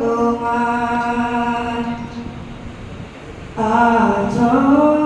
তোমার আচরণ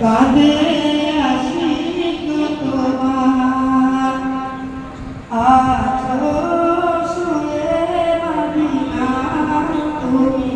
কাঁদে আসি তোমার। আছো শুয়ে তুমি।